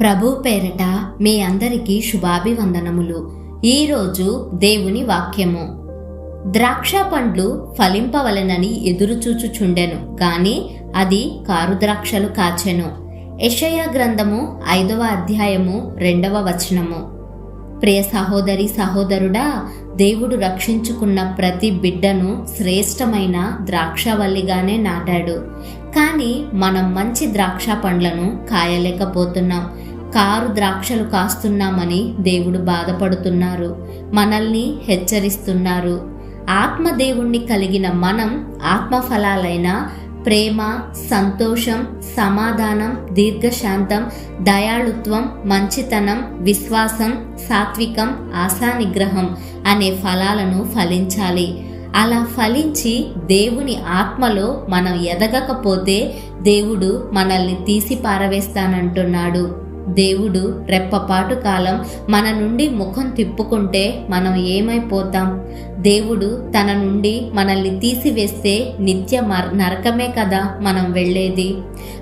ప్రభు పేరట మీ అందరికీ శుభాభివందనములు. ఈరోజు దేవుని వాక్యము. ద్రాక్ష పండ్లు ఫలింపవలెనని ఎదురుచూచుచుండెను గాని అది కారు ద్రాక్షలు కాచెను. యెషయా గ్రంథము ఐదవ అధ్యాయము రెండవ వచనము. ప్రియ సహోదరి సహోదరుడా దేవుడు రక్షించుకున్న ప్రతి బిడ్డను శ్రేష్టమైన ద్రాక్షవల్లిగానే నాటాడు. కానీ మనం మంచి ద్రాక్ష పండ్లను కాయలేకపోతున్నాం. కారు ద్రాక్షలు కాస్తున్నామని దేవుడు బాధపడుతున్నారు. మనల్ని హెచ్చరిస్తున్నారు. ఆత్మదేవుణ్ణి కలిగిన మనం ఆత్మఫలాలైన ప్రేమ సంతోషం సమాధానం దీర్ఘశాంతం దయాళుత్వం మంచితనం విశ్వాసం సాత్వికం ఆశానిగ్రహం అనే ఫలాలను ఫలించాలి. అలా ఫలించి దేవుని ఆత్మలో మనం ఎదగకపోతే దేవుడు మనల్ని తీసి పారవేస్తానంటున్నాడు దేవుడు రెప్పపాటు కాలం మన నుండి ముఖం తిప్పుకుంటే మనం ఏమైపోతాం? దేవుడు తన నుండి మనల్ని తీసివేస్తే నిత్య మర్ నరకమే కదా మనం వెళ్ళేది.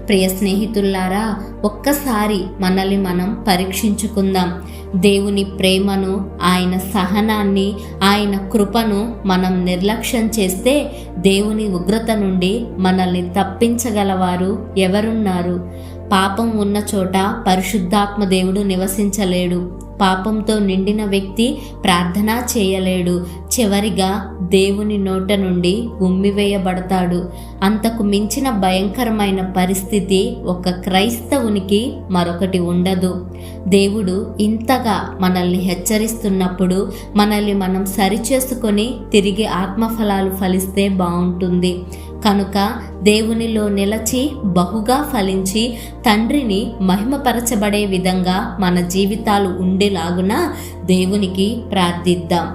ప్రియ స్నేహితుల్లారా ఒక్కసారి మనల్ని మనం పరీక్షించుకుందాం. దేవుని ప్రేమను ఆయన సహనాన్ని ఆయన కృపను మనం నిర్లక్ష్యం చేస్తే దేవుని ఉగ్రత నుండి మనల్ని తప్పించగలవారు ఎవరున్నారు? పాపం ఉన్న చోట పరిశుద్ధాత్మ దేవుడు నివసించలేడు. పాపంతో నిండిన వ్యక్తి ప్రార్థన చేయలేడు. చివరిగా దేవుని నోట నుండి ఉమ్మివేయబడతాడు. అంతకు మించిన భయంకరమైన పరిస్థితి ఒక క్రైస్తవునికి మరొకటి ఉండదు. దేవుడు ఇంతగా మనల్ని హెచ్చరిస్తున్నప్పుడు మనల్ని మనం సరిచేసుకొని తిరిగి ఆత్మఫలాలు ఫలిస్తే బాగుంటుంది. కనుక దేవునిలో నిలచి బహుగా ఫలించి తండ్రిని మహిమపరచబడే విధంగా మన జీవితాలు ఉండేలాగున దేవునికి ప్రార్థిద్దాం.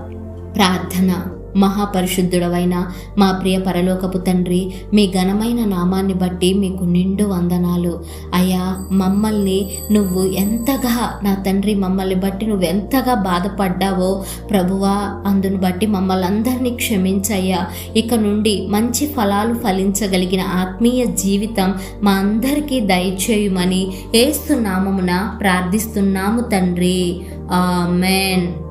ప్రార్థన. మహాపరిశుద్ధుడవైన మా ప్రియ పరలోకపు తండ్రి మీ ఘనమైన నామాన్ని బట్టి మీకు నిండు వందనాలు. అయ్యా మమ్మల్ని నువ్వు ఎంతగా నా తండ్రి మమ్మల్ని బట్టి నువ్వు ఎంతగా బాధపడ్డావో ప్రభువా అందును బట్టి మమ్మల్ని అందరినీ క్షమించయ్యా. ఇక నుండి మంచి ఫలాలు ఫలించగలిగిన ఆత్మీయ జీవితం మా అందరికీ దయచేయుమని ఏస్తున్నామమున ప్రార్థిస్తున్నాము తండ్రి. ఆమెన్.